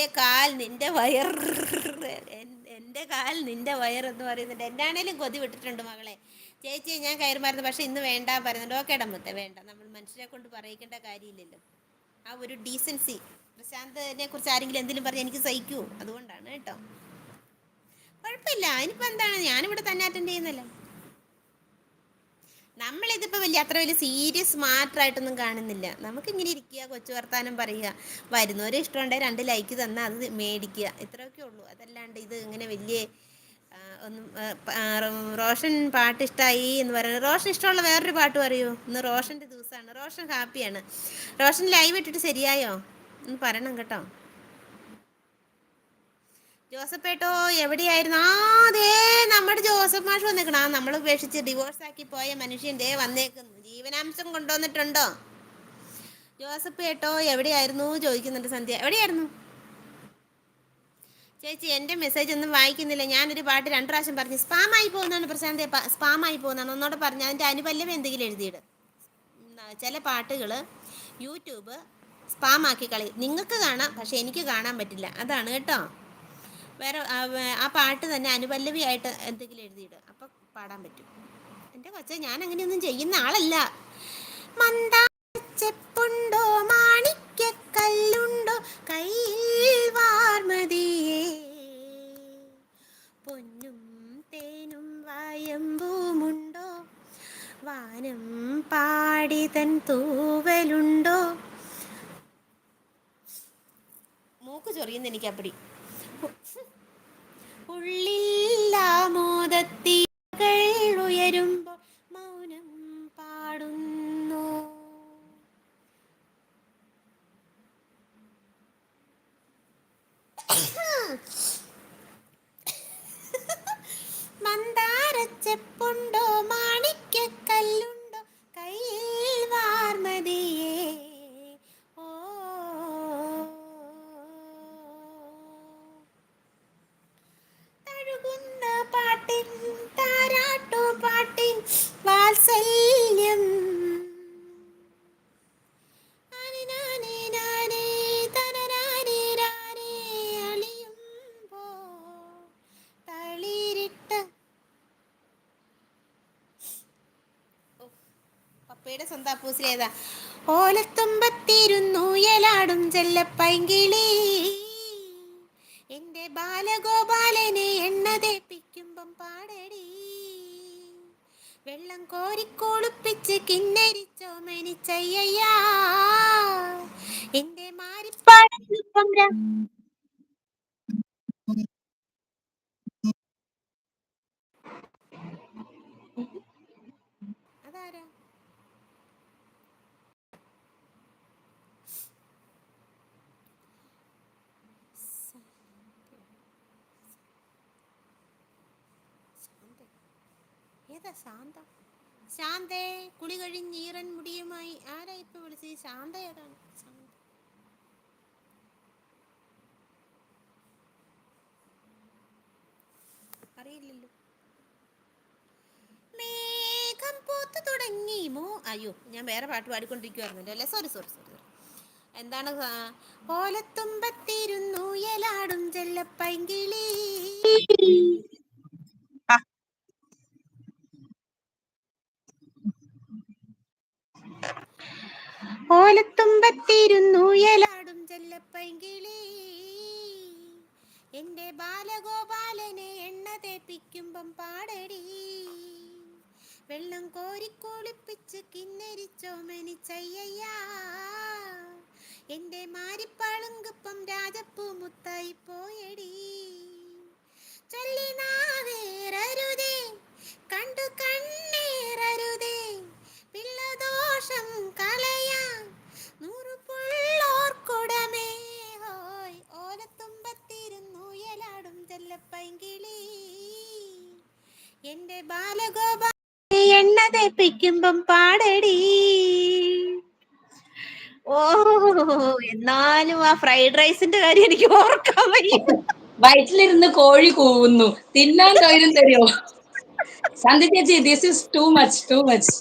എന്റെ കാൽ നിന്റെ വയർ എന്റെ കാൽ നിന്റെ വയർ എന്ന് പറയുന്നുണ്ട്. എന്നാണേലും കൊതി വിട്ടിട്ടുണ്ട് മകളെ. ചേച്ചി ഞാൻ കയറുമായിരുന്നു പക്ഷേ ഇന്ന് വേണ്ട പറയുന്നുണ്ട്. ഓക്കെ ഡമ്മത്തെ വേണ്ട. നമ്മൾ മനുഷ്യരെ കൊണ്ട് പറയിക്കേണ്ട കാര്യമില്ലല്ലോ. ആ ഒരു ഡീസൻസി പ്രശാന്തിനെ കുറിച്ച് ആരെങ്കിലും എന്തെങ്കിലും പറഞ്ഞ് എനിക്ക് സഹിക്കൂ. അതുകൊണ്ടാണ് കേട്ടോ. കുഴപ്പമില്ല. ഇനിയിപ്പോൾ എന്താണ്? ഞാനിവിടെ തന്നെ അറ്റൻഡ് ചെയ്യുന്നല്ലോ? നമ്മളിതിപ്പോൾ വലിയ അത്ര വലിയ സീരിയസ് മാറ്ററായിട്ടൊന്നും കാണുന്നില്ല. നമുക്കിങ്ങനെ ഇരിക്കുക കൊച്ചു വർത്താനം പറയുക വരുന്നവരെ ഇഷ്ടമുണ്ടെങ്കിൽ രണ്ട് ലൈക്ക് തന്നാൽ അത് മേടിക്കുക. ഇത്രയൊക്കെ ഉള്ളൂ. അതല്ലാണ്ട് ഇത് ഇങ്ങനെ വലിയ ഒന്നും റോഷൻ പാട്ട് ഇഷ്ടമായി എന്ന് പറയുന്നത് റോഷൻ ഇഷ്ടമുള്ള വേറൊരു പാട്ട് പറയൂ. ഇന്ന് റോഷന്റെ ദിവസമാണ്. റോഷൻ ഹാപ്പിയാണ്. റോഷൻ ലൈവ് ഇട്ടിട്ട് ശരിയായോ? ഒന്ന് പറയണം കേട്ടോ. ജോസഫേട്ടോ എവിടെയായിരുന്നു? ആ ദേ നമ്മുടെ മാഷ് വന്നേക്കണം. നമ്മൾ ഉപേക്ഷിച്ച് ഡിവോഴ്സ് ആക്കി പോയ മനുഷ്യൻ ദേ വന്നേക്കുന്നു. ജീവനാംശം കൊണ്ടുവന്നിട്ടുണ്ടോ? ജോസഫ് കേട്ടോ എവിടെയായിരുന്നു? ചോദിക്കുന്നുണ്ട് സന്ധ്യ. എവിടെയായിരുന്നു? ചേച്ചി എന്റെ മെസ്സേജ് ഒന്നും വായിക്കുന്നില്ല. ഞാനൊരു പാട്ട് രണ്ട് പ്രാവശ്യം പറഞ്ഞു. ആയി പോകുന്നതാണ് പ്രശാന്തെ. സ്പാം ആയി പോകുന്നതാണ്. ഒന്നോടെ പറഞ്ഞു അതിന്റെ അനുബല്യം എന്തെങ്കിലും എഴുതിയിട്. ചില പാട്ടുകൾ യൂട്യൂബ് സ്പാം ആക്കി കളി. നിങ്ങൾക്ക് കാണാം പക്ഷെ എനിക്ക് കാണാൻ പറ്റില്ല. അതാണ് കേട്ടോ. വേറെ ആ, പാട്ട് തന്നെ അനുപല്ലവിയായിട്ട് എന്തെങ്കിലും എഴുതിയിട്. അപ്പം പാടാൻ പറ്റും. എന്റെ കൊച്ചെ ഞാൻ അങ്ങനെയൊന്നും ചെയ്യുന്ന ആളല്ല. മന്ദോ മാണിക്യ കല്ലുണ്ടോ കയ്യിൽ വാർമതിയേ. പൊന്നും തേനും വായമ്പൂമുണ്ടോ വാനം പാടി തൻ തൂവലുണ്ടോ. മൂക്ക് ചൊറിയുന്ന എനിക്ക് അപ്പടി ഉള്ളില്ലാമോദത്തികൾ മൗനം മന്ദാരച്ചെപ്പുണ്ടോ മാണിക്യക്കല്ലുണ്ടോ? പപ്പയുടെ സ്വന്തം അപ്പൂസിലേതാ ഓലത്തുമ്പത്തിരുന്നു എലാടും ചെല്ലപ്പൈങ്കിളി. എന്റെ ബാലഗോപാലനെ എണ്ണ തേപ്പിക്കുമ്പം പാടടി. വെള്ളം കോരിക്കൊളുപ്പിച്ച് കിന്നരിച്ചോ മനിച്ചയ്യാ എന്റെ മാരിപ്പാടം അതാരാ ശാന്ത ഏതാ ശാന്ത? ശാന്തേ കുളി കഴിഞ്ഞ് ഈറൻ മുടിയുമായി. ആരാ ഇപ്പൊ വിളിച്ചത്? ശാന്ത ഏതാണ് അറിയില്ലല്ലോ. മേഘം അയ്യോ ഞാൻ വേറെ പാട്ട് പാടിക്കൊണ്ടിരിക്കുവായിരുന്നല്ലോ അല്ലേ? സോറി സോറി സോറി എന്താണ് ഓലത്തുമ്പത്തിരുന്നു എലാടും ചെല്ലപ്പൈങ്കിളി. ഓലത്തുമ്പത്തിരുന്നു എലാടും ചെല്ലപ്പൈങ്കിളി. എന്റെ ബാലഗോപാലനെ എണ്ണ തേപ്പിക്കുമ്പം പാടടി. വെള്ളം കോരി കോരിക്കോളിപ്പിച്ച് കിന്നരിച്ചോ മനിച്ചയ്യാ എന്റെ മാരിപ്പാളുങ്കപ്പം രാജപ്പൂ മുത്തായി പോയടി എന്റെ ബാലഗോപാല എണ്ണ തേപ്പിക്കുമ്പം പാടടി. ഓ എന്നാലും ആ ഫ്രൈഡ് റൈസിന്റെ കാര്യം എനിക്ക് ഓർക്കാൻ വയ്യ. വയറ്റിലിരുന്ന് കോഴി കൂവുന്നു. തിന്നാൻ തൊഴിലും തരുമോ? സന്ധി ചേച്ചി this is too much too much